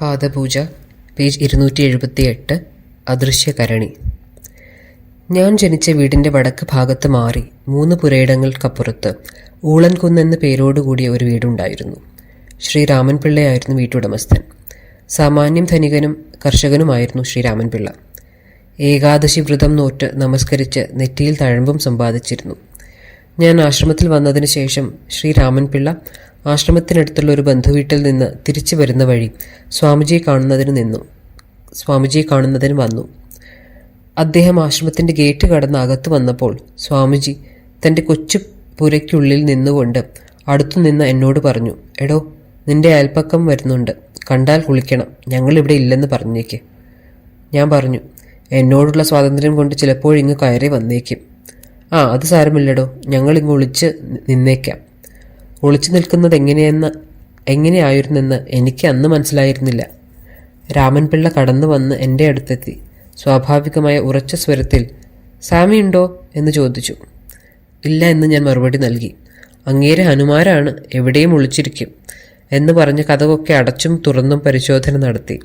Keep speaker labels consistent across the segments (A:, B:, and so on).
A: പാദപൂജ page ഇരുന്നൂറ്റി എഴുപത്തി എട്ട് അദൃശ്യകരണി. ഞാൻ ജനിച്ച വീടിന്റെ വടക്ക് ഭാഗത്ത് മാറി മൂന്ന് പുരയിടങ്ങൾക്കപ്പുറത്ത് ഊളൻകുന്ന് എന്ന പേരോടുകൂടിയ ഒരു വീടുണ്ടായിരുന്നു. ശ്രീരാമൻ പിള്ളയായിരുന്നു വീട്ടുടമസ്ഥൻ. സാമാന്യം ധനികനും കർഷകനുമായിരുന്നു ശ്രീരാമൻ പിള്ള ഏകാദശി വ്രതം നോറ്റ് നമസ്കരിച്ച് നെറ്റിയിൽ തഴമ്പും സമ്പാദിച്ചിരുന്നു. ഞാൻ ആശ്രമത്തിൽ വന്നതിന് ശേഷം ശ്രീരാമൻ പിള്ള ആശ്രമത്തിനടുത്തുള്ള ഒരു ബന്ധുവീട്ടിൽ നിന്ന് തിരിച്ചു വരുന്ന വഴി സ്വാമിജിയെ കാണുന്നതിന് നിന്നു. സ്വാമിജിയെ കാണുന്നതിന് വന്നു. അദ്ദേഹം ആശ്രമത്തിന്റെ ഗേറ്റ് കടന്ന് അകത്ത് വന്നപ്പോൾ സ്വാമിജി തന്റെ കൊച്ചു പുരയ്ക്കുള്ളിൽ നിന്നുകൊണ്ട് അടുത്തു നിന്ന് എന്നോട് പറഞ്ഞു എടോ നിന്റെ അയൽപ്പക്കം വരുന്നുണ്ട്. കണ്ടാൽ കുളിക്കണം. ഞങ്ങളിവിടെ ഇല്ലെന്ന് പറഞ്ഞേക്ക്. ഞാൻ പറഞ്ഞു എന്നോടുള്ള സ്വാതന്ത്ര്യം കൊണ്ട് ചിലപ്പോഴിങ്ങ് കയറി വന്നേക്കും. ആ അത് സാരമില്ലടോ. ഞങ്ങളിങ്ങ് ഒളിച്ച് നിന്നേക്കാം. ഒളിച്ചു നിൽക്കുന്നത് എങ്ങനെയെന്ന് എങ്ങനെയായിരുന്നെന്ന് എനിക്ക് അന്ന് മനസ്സിലായിരുന്നില്ല. രാമൻപിള്ള കടന്നു വന്ന് എന്റെ അടുത്തെത്തി. സ്വാഭാവികമായ ഉറച്ച സ്വരത്തിൽ സാമിയുണ്ടോ എന്ന് ചോദിച്ചു. ഇല്ല എന്ന് ഞാൻ മറുപടി നൽകി. അങ്ങേരെ ഹനുമാരാണ് എവിടെയും ഒളിച്ചിരിക്കും എന്ന് പറഞ്ഞ് കഥകൊക്കെ അടച്ചും തുറന്നും പരിശോധന നടത്തി.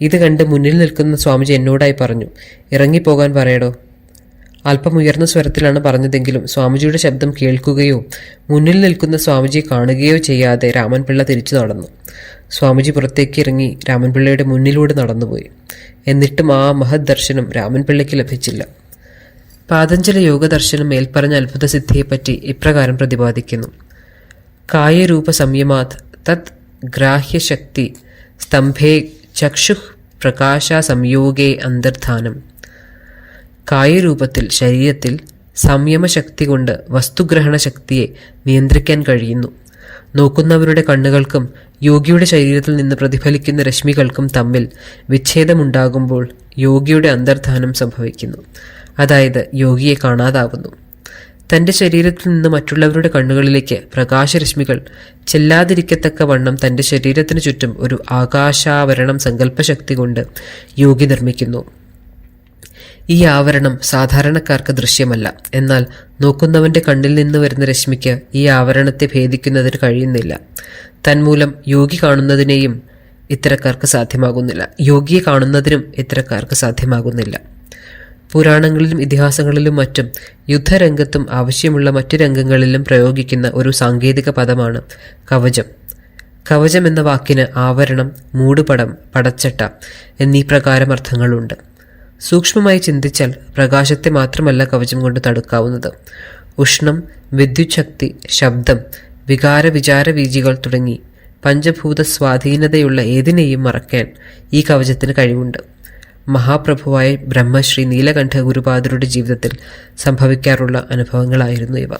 A: ഇത് കണ്ട് മുന്നിൽ നിൽക്കുന്ന സ്വാമിജി എന്നോടായി പറഞ്ഞു ഇറങ്ങിപ്പോകാൻ പറയടോ. അല്പം ഉയർന്ന സ്വരത്തിലാണ് പറഞ്ഞതെങ്കിലും സ്വാമിജിയുടെ ശബ്ദം കേൾക്കുകയോ മുന്നിൽ നിൽക്കുന്ന സ്വാമിജിയെ കാണുകയോ ചെയ്യാതെ രാമൻപിള്ള തിരിച്ചു നടന്നു. സ്വാമിജി പുറത്തേക്ക് ഇറങ്ങി രാമൻപിള്ളയുടെ മുന്നിലൂടെ നടന്നുപോയി. എന്നിട്ടും ആ മഹത് ദർശനം രാമൻപിള്ളയ്ക്ക് ലഭിച്ചില്ല. പാതഞ്ജല യോഗ ദർശനം മേൽപ്പറഞ്ഞ അത്ഭുത സിദ്ധിയെപ്പറ്റി ഇപ്രകാരം പ്രതിപാദിക്കുന്നു. കായരൂപ സംയമാത് തത് ഗ്രാഹ്യശക്തി സ്തംഭേ ചക്ഷുഃ പ്രകാശ സംയോഗേ അന്തർധാനം. കായരൂപത്തിൽ ശരീരത്തിൽ സംയമശക്തി കൊണ്ട് വസ്തുഗ്രഹണ ശക്തിയെ നിയന്ത്രിക്കാൻ കഴിയുന്നു. നോക്കുന്നവരുടെ കണ്ണുകൾക്കും യോഗിയുടെ ശരീരത്തിൽ നിന്ന് പ്രതിഫലിക്കുന്ന രശ്മികൾക്കും തമ്മിൽ വിച്ഛേദമുണ്ടാകുമ്പോൾ യോഗിയുടെ അന്തർധാനം സംഭവിക്കുന്നു. അതായത് യോഗിയെ കാണാതാവുന്നു. തന്റെ ശരീരത്തിൽ നിന്ന് മറ്റുള്ളവരുടെ കണ്ണുകളിലേക്ക് പ്രകാശരശ്മികൾ ചെല്ലാതിരിക്കത്തക്ക വണ്ണം തന്റെ ശരീരത്തിനു ചുറ്റും ഒരു ആകാശാവരണം സങ്കല്പശക്തി കൊണ്ട് യോഗി നിർമ്മിക്കുന്നു. ഈ ആവരണം സാധാരണക്കാർക്ക് ദൃശ്യമല്ല. എന്നാൽ നോക്കുന്നവന്റെ കണ്ണിൽ നിന്ന് വരുന്ന രശ്മിക്ക് ഈ ആവരണത്തെ ഭേദിക്കുന്നതിന് കഴിയുന്നില്ല. തന്മൂലം യോഗി കാണുന്നതിനെയും ഇത്തരക്കാർക്ക് സാധ്യമാകുന്നില്ല. യോഗിയെ കാണുന്നതിനും ഇത്തരക്കാർക്ക് സാധ്യമാകുന്നില്ല. പുരാണങ്ങളിലും ഇതിഹാസങ്ങളിലും മറ്റും യുദ്ധരംഗത്തും ആവശ്യമുള്ള മറ്റു രംഗങ്ങളിലും പ്രയോഗിക്കുന്ന ഒരു സാങ്കേതിക പദമാണ് കവചം. കവചം എന്ന വാക്കിന് ആവരണം മൂടുപടം പടച്ചട്ട എന്നീ പ്രകാരം അർത്ഥങ്ങളുണ്ട്. സൂക്ഷ്മമായി ചിന്തിച്ചാൽ പ്രകാശത്തെ മാത്രമല്ല കവചം കൊണ്ട് തടുക്കാവുന്നത്. ഉഷ്ണം വിദ്യുച്ഛക്തി ശബ്ദം വികാര വിചാര വീജികൾ തുടങ്ങി പഞ്ചഭൂത സ്വാധീനതയുള്ള ഏതിനെയും മറക്കാൻ ഈ കവചത്തിന് കഴിവുണ്ട്. മഹാപ്രഭുവായ ബ്രഹ്മശ്രീ നീലകണ്ഠ ഗുരുപാദരുടെ ജീവിതത്തിൽ സംഭവിക്കാറുള്ള അനുഭവങ്ങളായിരുന്നു ഇവ.